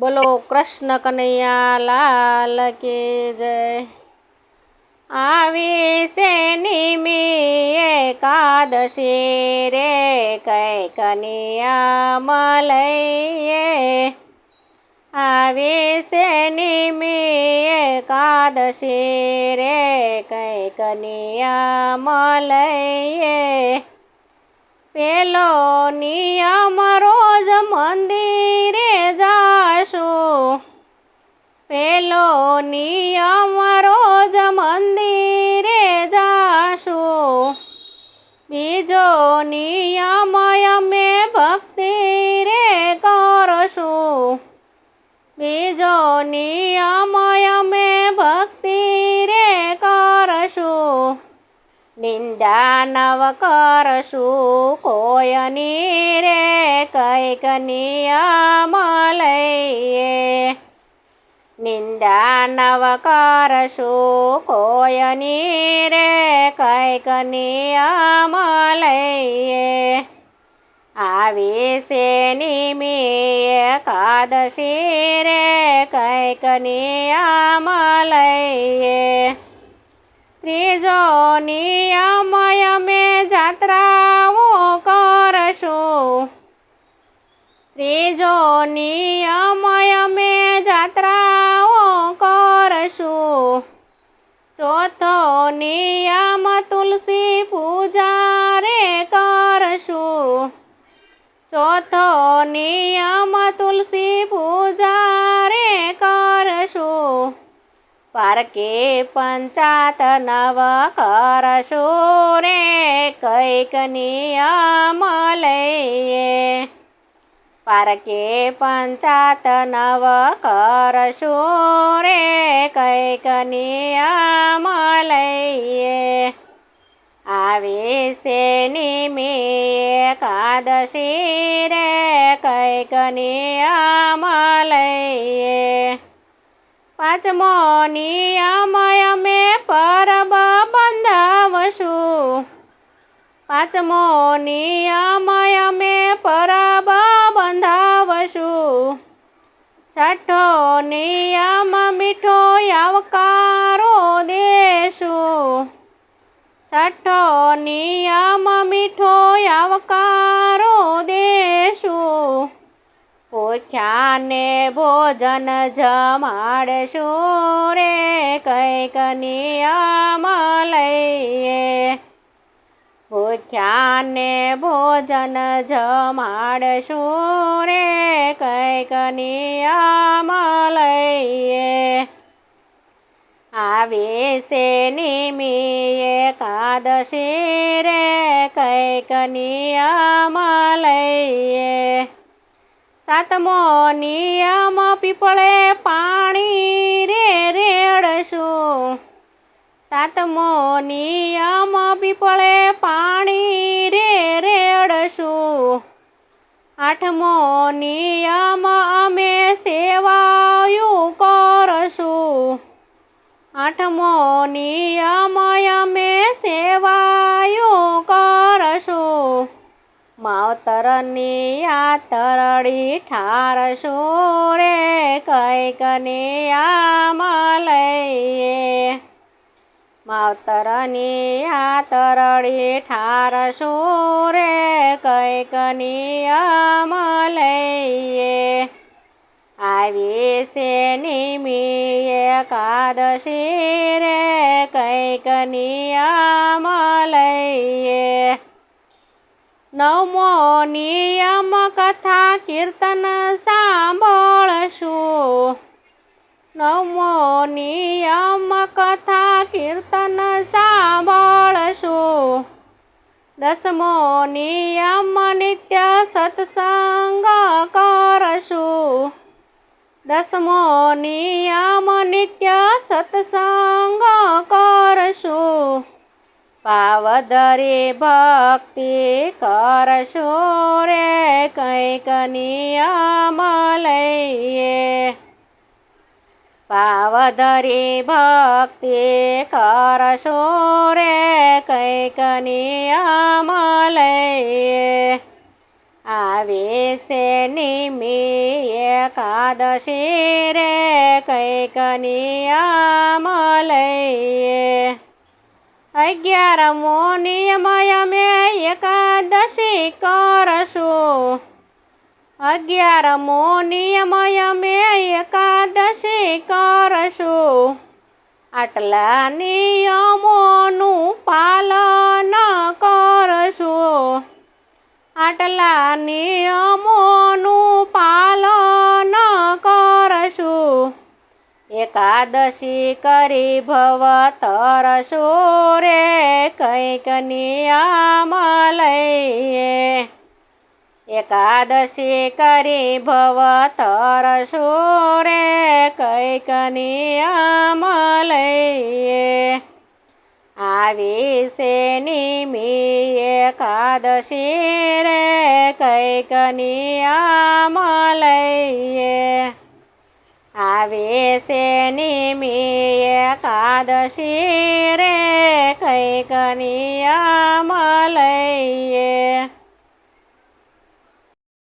બોલો કૃષ્ણ કનૈયા લાલ કે જય. આવી છે નિમી એકાદશી રે કઈ કનિયા મલઈએ આવી છે નિમી એકાદશી રે કઈ કનિયા મલઈએ પેલો નિયમ રોજ મંદિરે જાશું. પેલો નિયમ રોજ મંદિરે જાશું. બીજો નિયમ અમે ભક્તિ રે કરશું. બીજો નિયમ નિંદા નવ કરશું કોયની રે કંઈક નિયમ લઈએ નિંદા નવ કરશું કોયની રે કંઈક નિયમ લઈએ આવી છે નિમી એકાદશી રે કંઈક નિયમ લઈએ ત્રીજો નિયમ અમે જાત્રાઓ કરશું. ત્રીજો નિયમ અમે જાત્રાઓ કરશું. ચોથો નિયમ તુલસી પૂજા રે કરશું. ચોથો નિયમ તુલસી પૂજા પારકે પંચાત નવ કરશો રે કંઈક નિયમ લઈએ. પારકે પંચાત નવ કરશો રે કંઈક નિયમ લઈએ. આવી છે નિમી એકાદશી રે કંઈક નિયમ લઈએ. પાંચમો નિયમ અમે પરબ બંધાવશું. પાંચમો નિયમ અમે પરબ બંધાવશું. છઠ્ઠો નિયમ મીઠો આવકારો દેશું. છઠ્ઠો નિયમ મીઠો આવકારો દેશું. ભૂખ્યાને ભોજન જમાડશું રે, કંઈક નિયમ લઈએ. ભૂખ્યાને ભોજન જમાડશું રે, કંઈક નિયમ લઈએ. આવે છે નિમી કાદશી રે, કંઈક નિયમ લઈએ. સાતમો નિયમ પીપળે પાણી રે રેડશું સાતમો નિયમ પીપળે પાણી રે રેડશું આઠમો નિયમ અમે સેવાયું કરશું. આઠમો નિયમ અમે સેવાયું માવતરની આ તરડી ઠાર શોરે કંઈક નિયમ લઈએ. માવતરની આ તરડી ઠાર રે કંઈક નિયમ લઈએ. આવી છે નિમી એકાદશી રે કંઈક નિયમ લઈએ. નવમો નિયમ કથા કીર્તન સાંભળશું. નવમો નિયમ કથા કીર્તન સાંભળશું. દસમો નિયમ નિત્ય સત્સંગ કરશું. દસમો નિયમ નિત્ય સત્સંગ કરશું. પાવદરે ભક્તિ કરશો રે કંઈક નિયમ લઈએ. પાવદરી ભક્તિ કરશો રે કંઈક નિયમ લઈએ. આવે છે નિમી એકાદશી રે કંઈક નિયમ લઈએ. અગિયારમો નિયમય અમે એકાદશી કરશું. અગિયારમો નિયમય અમે એકાદશી કરશું. આટલા નિયમોનું પાલન કરશું. આટલા નિયમોનું એકાદશી કરી ભવ તરશું રે, કંઈક નિયમ લઈએ. એકાદશી કરી ભવ તરશું રે, કંઈક નિયમ લઈએ. આવી નિમી એકાદશી રે, કંઈક નિયમ લઈએ. આવે છે નિમી એકાદશી રે કંઈક નિયમ લઈએ.